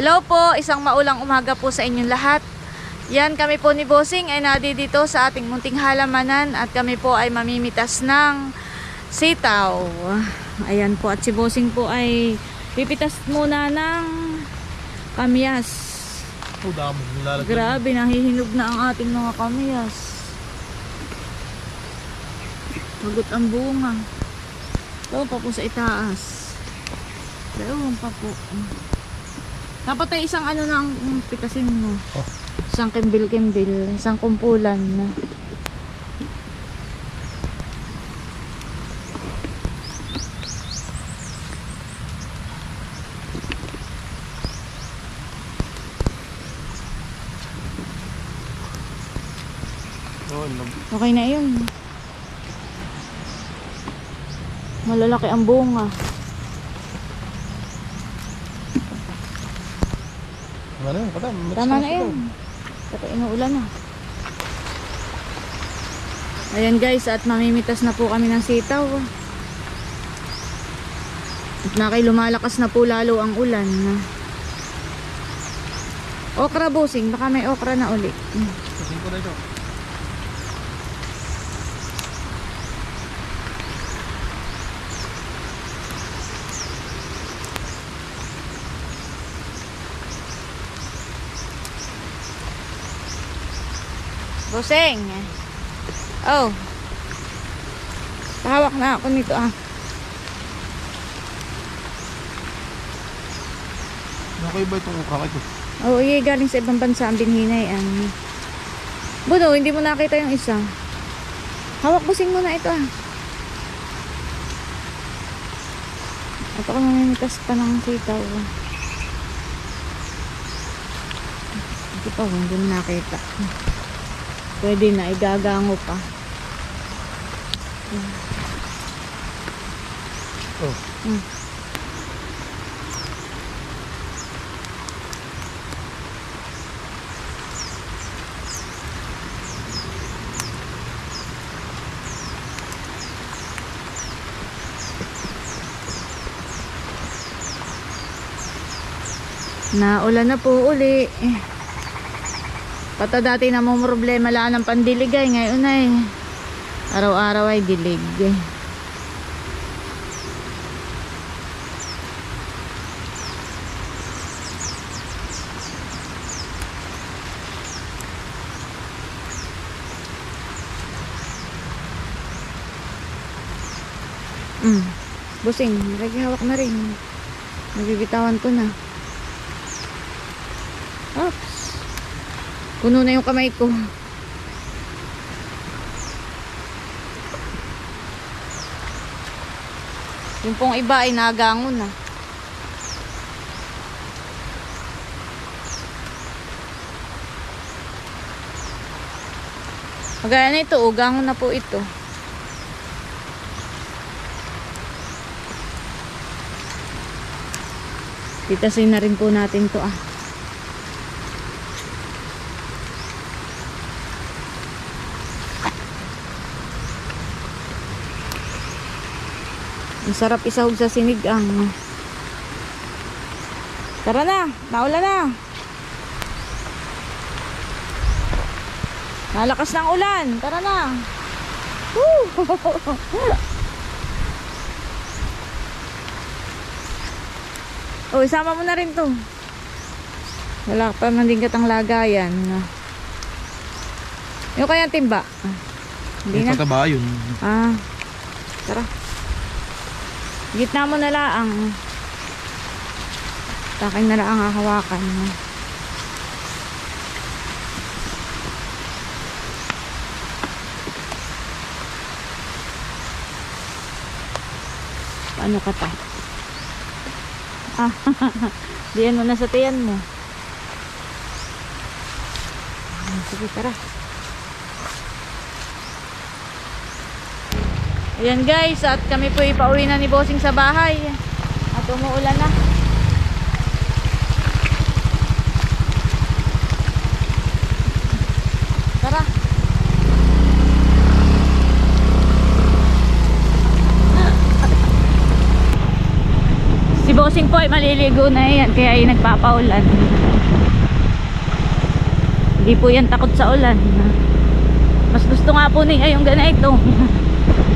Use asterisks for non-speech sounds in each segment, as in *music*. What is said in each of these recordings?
Hello po, isang maulang umaga po sa inyong lahat. Yan kami po ni Bossing ay nadi dito sa ating munting halamanan at kami po ay mamimitas ng sitaw. Ayan po at si Bossing po ay pipitas muna ng kamyas. Oh. Nilalagay. Grabe, nahihinog na ang ating mga kamyas. Magot ang bunga. Ewan pa po sa itaas. Ewan pa po. Dapat ay isang ano ang ang pitasin mo. Oh. Isang kimbil-kimbil. Isang kumpulan na. Oh, Okay na yun. Malalaki ang bunga. Ano yun? Kadam. mix Tama na yun. Kasi inuulan na. Ayan guys, at mamimitas na po kami ng sitaw. At nakay lumalakas na po lalo ang ulan. Okra busing, baka may okra na uli. Kasing ko na ito. Busing! Oh! Tahawak na ako nito ah. Okay ba itong ukra ito? Oo, oh, galing sa ibang bansa ang binhinay. Ang... Budo, hindi mo nakita yung isa. Hawak busing mo na ito ah. At ako mamimitas pa ng sitaw. Hindi pa, hindi mo nakita. Pwede na, igagango pa. Oh. Mm. Naulan na po uli. Eh. Pata dati na mo problema lang ng pandiligay. Ngayon ay araw-araw ay dilig. Mm. Busing, hawak na rin. Nabibitawan ko na. Puno na yung kamay ko. Yung pong iba ay nagangon na. Kagaya na ito, ugangon na po ito. Titasin na rin po natin to ah. Ang sarap isahog sa sinigang. Tara na, naulan na. Nalakas ng ulan. Tara na. Woo! *laughs* oh, isama mo na rin to. Wala pa man din katang lagayan. Yung kaya timba. Hindi na. Pataba yun. Ah. Tara. Gitna mo na laang. Takin na laang hahawakan. Paano ka ta? Ah, *laughs* diyan mo na sa tiyan mo. Ah, Sige, tara. Ayan guys, at kami po ipauwi na ni Bossing sa bahay. At umuulan na. Tara. Si Bossing po ay maliligo na yan, kaya ay nagpapaulan. Hindi po yan takot sa ulan. Mas gusto nga po niya yung ganito. *laughs*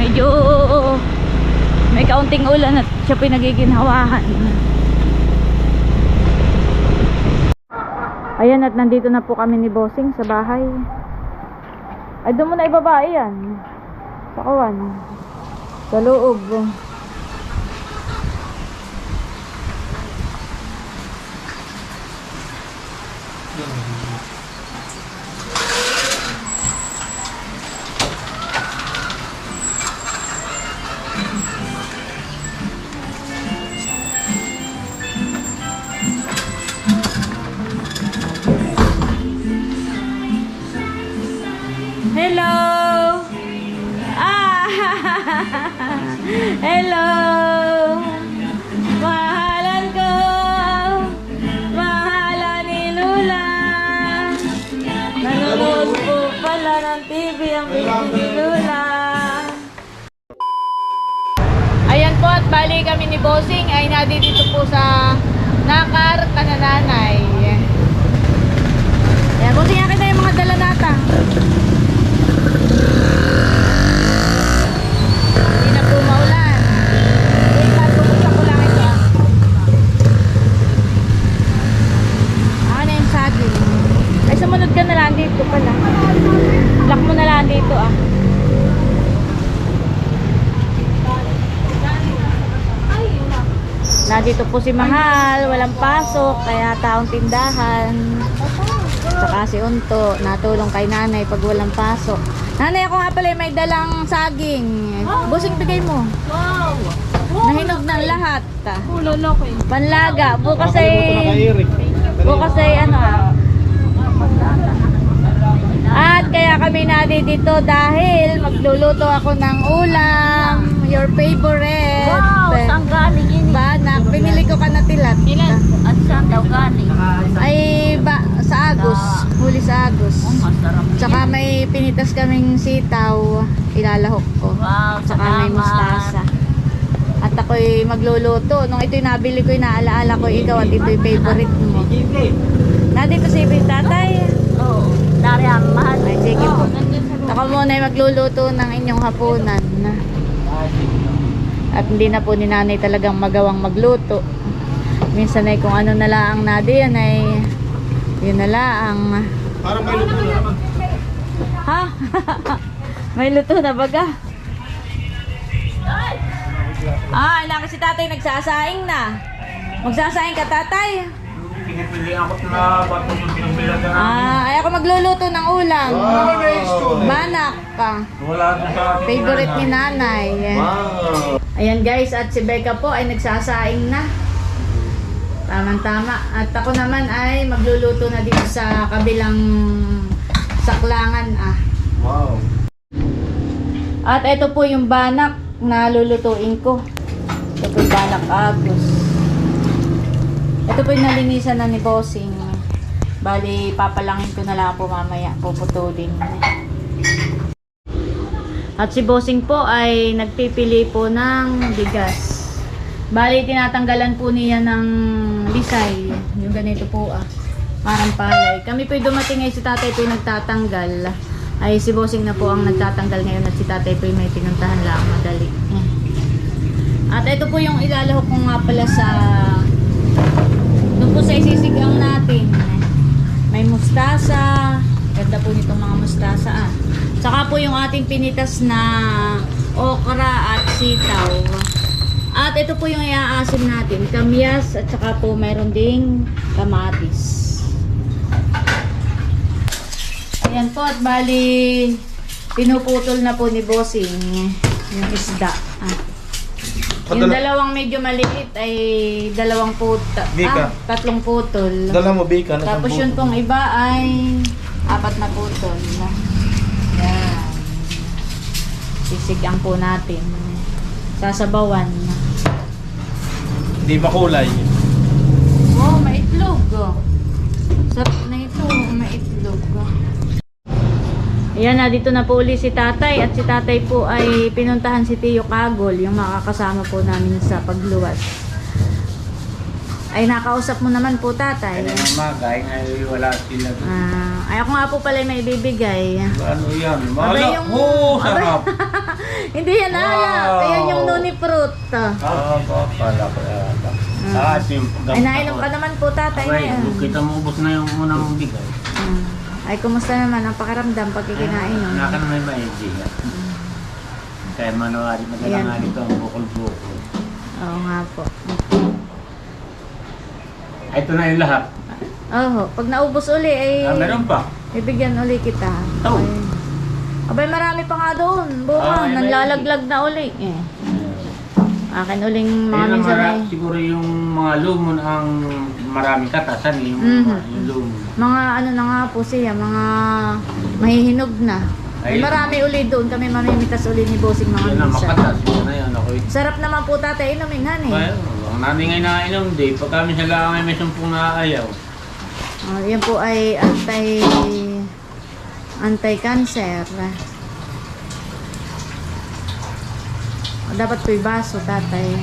Medyo may kaunting ulan at siya po yung nagiginhawahan. Ayan at nandito na po kami ni Bossing sa bahay. Ay doon mo na ibaba yan. Sa kawan. Sa loob. Nandito po si Mahal, walang pasok, kaya taong tindahan. Saka si Unto, natulong kay nanay pag walang pasok. Nanay, ako nga pala may dalang saging. Busing bigay mo. Wow! Nahinog ng lahat. Panlaga. Bukas ay... Bukas ay ano ah. At kaya kami dito dahil magluluto ako ng ulam. Your favorite. Wow! Saan galing ini? Banak. Pinili ko ka na tilat. Ilan? At saan daw galing? Ay ba, sa Agus. Huli sa. Oh, masarap Tsaka may pinitas kaming sitaw. Ilalahok ko. Wow, Tsaka may salamat. mustasa. At ako'y magluluto. Nung ito'y nabili ko, naalaala ko ikaw at ito'y favorite mo. Nandito si tatay. Oo. Dari ang mahal. Ay, sige po. Ako muna ay magluluto ng inyong hapunan. At hindi na po ni nanay talagang magawang magluto. Minsan ay kung ano na lang nadi yan ay yun na lang. Parang may luto na naman. Ha? *laughs* May luto na baga. Ah, anak si tatay nagsasaing na. Magsasaing ka tatay? Pinipili ako na bato yung pinabilan na Ah, ay ako magluluto ng ulam. Wow! Manak ka. Wala na. Favorite ni nanay. Wow! Ayan guys, at si Becca po ay nagsasaing na. Tamang-tama. At ako naman ay magluluto na dito sa kabilang saklangan ah. Wow! At ito po yung banak na lulutuin ko. Ito po yung banak agos. Ito po yung nalinisan na ni Bossing. Bali, papalangin ko na lang po mamaya. Puputulin. At si Bossing po ay nagpipili po ng bigas. Bali, tinatanggalan po niya ng lisay. Yung ganito po ah. Parang palay. Kami po dumating ngayon si tatay po yung nagtatanggal. Ay si Bossing na po ang nagtatanggal ngayon at si tatay po yung may pinuntahan lang madali. Eh. At ito po yung ilalahok ko nga pala sa doon po sa isisigang natin. May mustasa. Ganda po nitong mga mustasa ah. Tsaka po yung ating pinitas na okra at sitaw. At ito po yung iaasim natin. Kamyas at saka po mayroon ding kamatis. Ayan po at bali pinuputol na po ni Bossing yung isda. Ah. Yung dalawang medyo maliit ay dalawang puta. Bika. Ah, tatlong putol. Dala mo, Bika. Tapos yun pong iba ay apat na putol. Sisigang po natin. Sasabawan. Hindi makulay. Oh, maitlog. Oh. Sarap na ito, maitlog. Ayan na, dito na po uli si tatay at si tatay po ay pinuntahan si Tio Kagol, yung makakasama po namin sa pagluwas. Ay, nakausap mo naman po tatay. Kaya ng magay, ay wala sila. Ah, ay ako nga po pala may bibigay. Ano yan? Abay, Wala. yung- Oo, abay. sarap. *laughs* Hindi yan alak. Wow. Ayan yung noni fruit. Ah. Po, pala ko yata. Ah, Ay, nainom ka naman po tatay Abay, ngayon. kita mo ubos na yung unang bigay. Ah. Ay, kumusta naman ang pakiramdam pag ikinainom? Wala ka na may maigi. Kaya manawari, magalangan ito ang bukol-bukol. Oo nga po. Ito na yung lahat. Oo, pag naubos uli ay Ah, meron pa. bibigyan uli kita. Oh. Ay. Abay, marami pa nga doon. Buka, Ah, may nanlalaglag na uli. Eh. Akin uling mga Ayun ang minsan mara, ay siguro yung mga lumon ang maraming katasan, eh, yung, Mhm. yung lumon. mga ano na nga po siya, mga mahihinog na. Ay, Ayun. marami uli doon. Kami mamimitas uli ni Bossing mga Yan ang minsan. makatas, yun na yan. Ako, Sarap naman po tatay inumin, han eh. Well, ang nanay ngay nainom, di. Pag kami sa lang ay may sumpong naayaw. Oh, yan po ay anti anti-cancer. Oh, dapat po baso, tatay.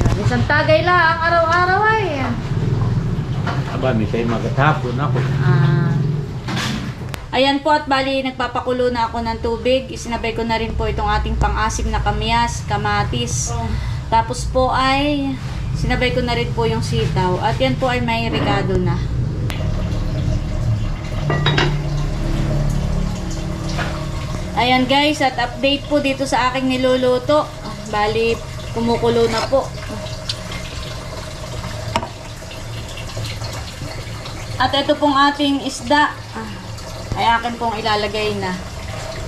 Yan, isang tagay lang araw-araw ay. Aba, may sa'yo magatapon ako. Ah. Ayan po at bali nagpapakulo na ako ng tubig. Isinabay ko na rin po itong ating pang-asim na kamyas, kamatis. Tapos po ay sinabay ko na rin po yung sitaw. At yan po ay may regado na. Ayan guys, at update po dito sa aking niluluto. Bali, kumukulo na po. At ito pong ating isda ay akin pong ilalagay na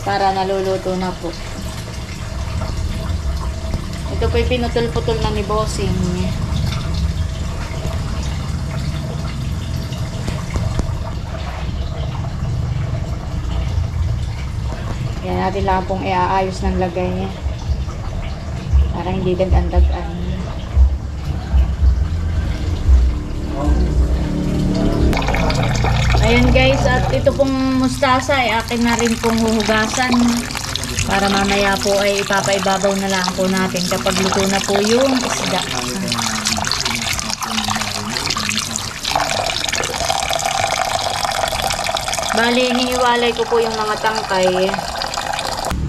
para naluluto na po. Ito po pinutol-putol na ni Bossing. Yan natin lang pong iaayos ng lagay niya. Para hindi dagan-dagan. Ayan guys, at ito pong mustasa ay akin na rin pong huhugasan. Para mamaya po ay ipapaibabaw na lang po natin kapag luto na po yung isda. Bali, iniiwalay ko po yung mga tangkay.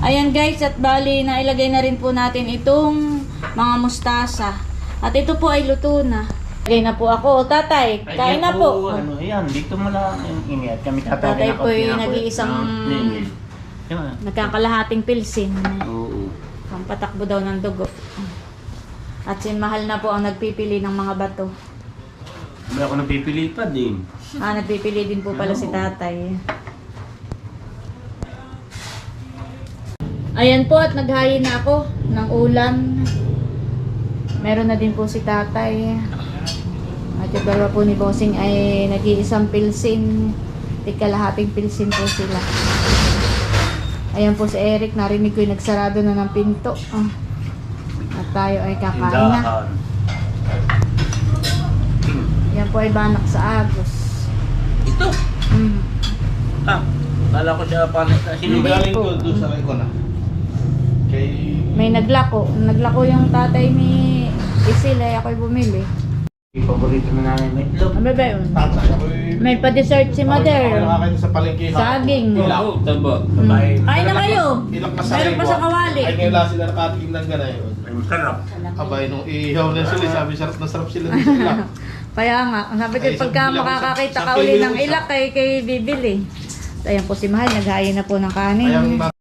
Ayan guys, at bali, nailagay na rin po natin itong mga mustasa. At ito po ay luto na. Lagay na po ako. Tatay, kain na po. Ano, yan, dito mo lang yung ini at kami Tatay ako, po pinako- nag-iisang- ng Yan. Nagkakalahating pilsin. Oo. Pampatakbo daw ng dugo. At si Mahal na po ang nagpipili ng mga bato. Hindi ako napipili pa din. Ah, nagpipili din po pala si tatay. Ayan po at naghayin na ako ng ulam. Meron na din po si tatay. At yung dalawa po ni Bossing ay nag-iisang pilsin. Tigkalahating pilsin po sila. Ayan po si Eric. Narinig ko yung nagsarado na ng pinto. Ah. At tayo ay kakain na. Yan po ay banak sa agos. Ito. Mm. Ah, kala ko siya palit na Yung sino galing ko doon sa ko na. Kay... May naglako. Naglako yung tatay ni Isil ay ako'y bumili. Paborito na namin may itlog. Ano ba yun? Tatay, ako'y... May pa-dessert si Ako mother. nakakain sa palengke. Saging. Ilak. taba. Mm. Babae. Kain na kayo. Ilak na Meron pa sa kawali. Ay ngayon lang sila nakatingin ng ganay. Ay, masarap. Abay, nung ihaw na sila, sabi sarap na sarap sila sa ilak. Kaya nga, sabi ko Ay, pagka isang bilang, makakakita isang ka uli ng isa. ilak kay, kay bibili. Ayan po si Mahal, naghayin na po ng kanin.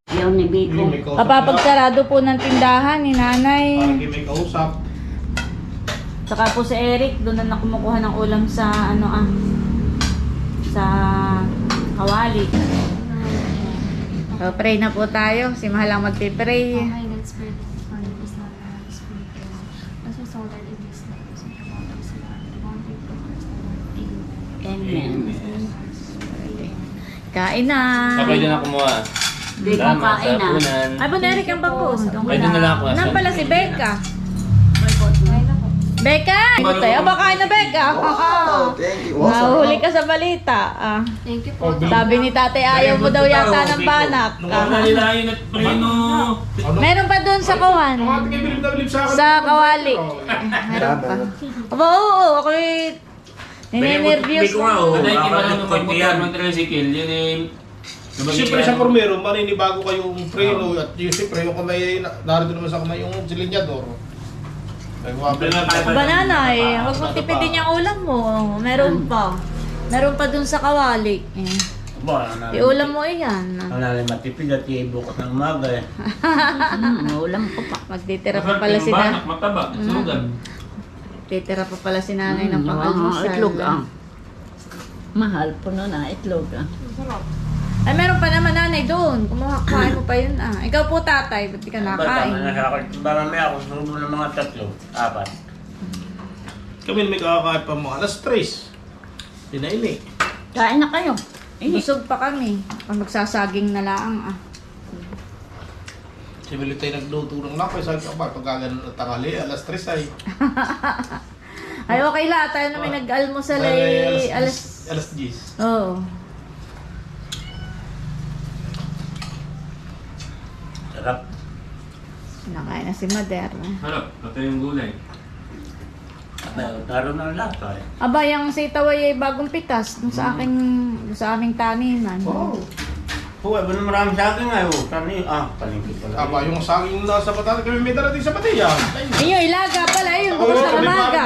Ayaw ni Biko. may kausap. Kapapagsarado po ng tindahan ni nanay. Parang may kausap. Saka po si Eric, doon na kumukuha ng ulam sa ano ah sa kawali. So, pray na po tayo. Si Mahal ang magpipray. Okay, let's pray that the Father is not our spirit. As a soul that it is not as a God of sin, the bounty of Christ the Lord. Amen. Amen. Kain na. Sabay din ako mo ah. Hindi ko kain na. Ay, ba Eric ang bangko? Ay, doon na lang ako. Nang pala si Becca. Becca! Ito tayo, baka na Becca. Oh, thank you. Nahuli ka sa balita. Ah. Thank you po. Sabi ni tatay, ayaw mo daw yata ng banak. Ah. Nalilayin at preno. Meron pa doon sa kawan. Ang ating bilib na bilib sa akin. Sa kawali. Meron pa. Aba, oo, ako eh. Nininervyos Biko nga, oh. na. Anay, Baka kimalang nagkwento magmotor yan. ng tricycle. Yun eh. Siyempre sa formero, maninibago kayong preno at yung siyempre yung kamay, na- narito naman sa kamay yung silinyador. Ay, wapin na tayo. Banana eh. Huwag mong tipidin yung ulam mo. Meron pa. Meron pa doon sa kawali. Eh. Iulam mo iyan. Ang nalang matipid at ibukas ng umaga eh. *laughs* Hmm, ulam ko pa. Magtitira pa pala si na. mataba, sunugan. Titira pa pala si nanay ng Hmm, pang-almusal. itlog ah. Mahal po na na itlog ah. Ay, meron pa naman nanay doon. Kumuha, kuhain mo pa yun ah. Ikaw po tatay, ba't di ka Ba, tama na nakain? sa akin. Ba, mamaya ako sunod mo ng mga tatlo. Apat. Kami may kakakain pa mga alas 3. Pinaili. Kain na kayo. Eh, Busog pa kami. Pag magsasaging na lang ah. Si Bilib tayo nagluto ng lakay. Sabi ko, ba, pag gano'n na tangali, alas 3 ay. *laughs* Ay, okay la. Tayo na may nag-almusal Ay, alas... alas 10. Oo. Nakain na si Mader. Harap, pati yung gulay. Taro na lang. eh. Aba, yung sitaway ay bagong pitas dun sa aking sa aming taniman. Oh. Oo, oh, ano marami sa akin nga. Oh. Tani, ah, palingkit pala. Aba, yung saging nasa batata, kami may darating sa Batia. Ayun, ilaga pala. Ayun, bukas na umaga.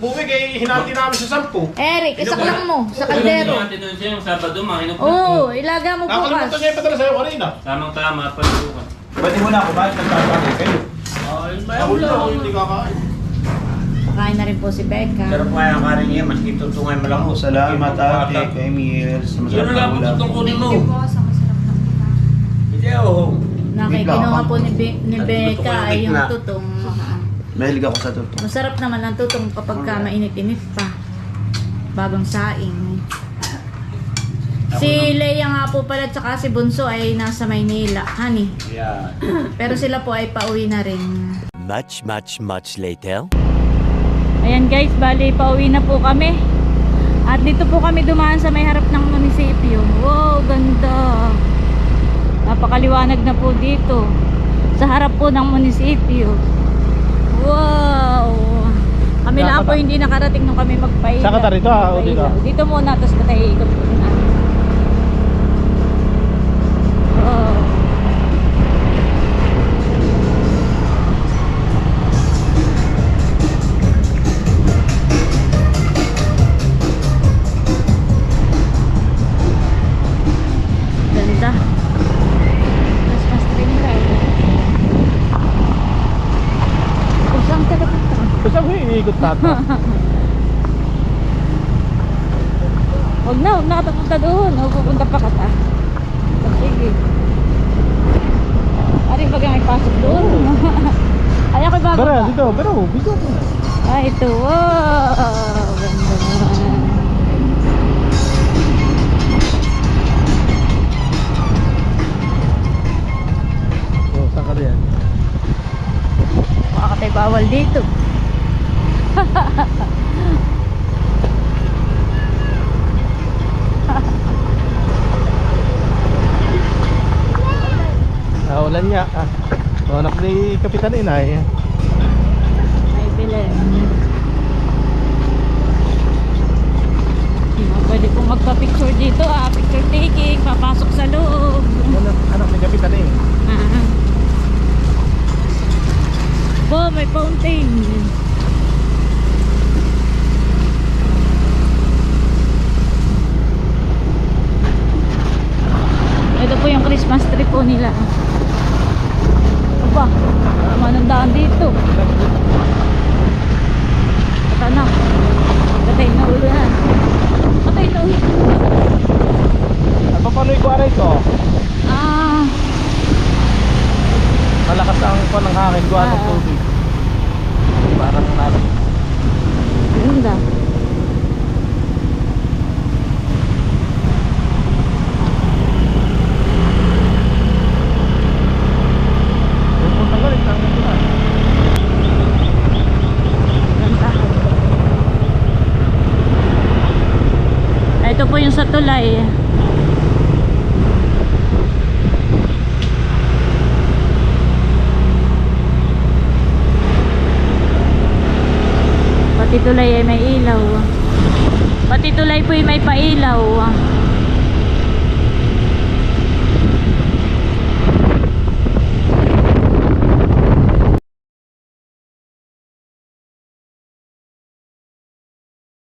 Buwi kay hinati namin sa sampu. Eric, isak lang mo sa kaldero. Natin doon siya yung Sabado, makinap na. Oo, ilaga mo bukas. Nakalimutan niya yung padala sa'yo kanina. Tamang tama, palukan. Pwede mo na ako, bakit nagpapagay kayo? Ay, Ako lang ako hindi kakain. Pakain na rin po si Becca. Sarap nga yung karin niya, maski tutungay mo lang. Ako, salamat ate, kay Emil. Sa Yun masarap na na lang, ulam. tutong kunin mo. Thank you po sa masarap ng pita. Hindi, oh. Nakikinuha po ni, Be- ni Becca ay yung tutong. Mahilig ako sa totoo. Masarap naman ang tutong kapag ka mainit-init pa. Bagong saing. Si Leia nga po pala tsaka si Bunso ay nasa Maynila. Honey. Yeah. *clears throat* Pero sila po ay pauwi na rin. Much, much, much later. Ayan guys, bali pauwi na po kami. At dito po kami dumaan sa may harap ng munisipyo. Wow, ganda. Napakaliwanag na po dito. Sa harap po ng munisipyo. Wow. Kami lang po hindi nakarating nung kami magpailaw. Saan ka ta rito, ah, o dito? Dito muna, tapos ka tayo ikot ko iikot tata. Huwag na, huwag na ka pupunta doon. Huwag pupunta pa ka ta. Sige. Ari ba may pasok doon? *laughs* Ay, ako'y bago pa. dito, pero dito. Ah, ito. Wow! Ganda naman. Oh, saan ka riyan? Makakatay bawal dito. Naulan niya. Ah. Anak ni Kapitan Inay. Ay, bilen. Pwede pong magpa-picture dito ah. Picture taking. Papasok sa loob. Anak, anak ni Kapitan eh. Ah. Bo, may fountain. 你了 po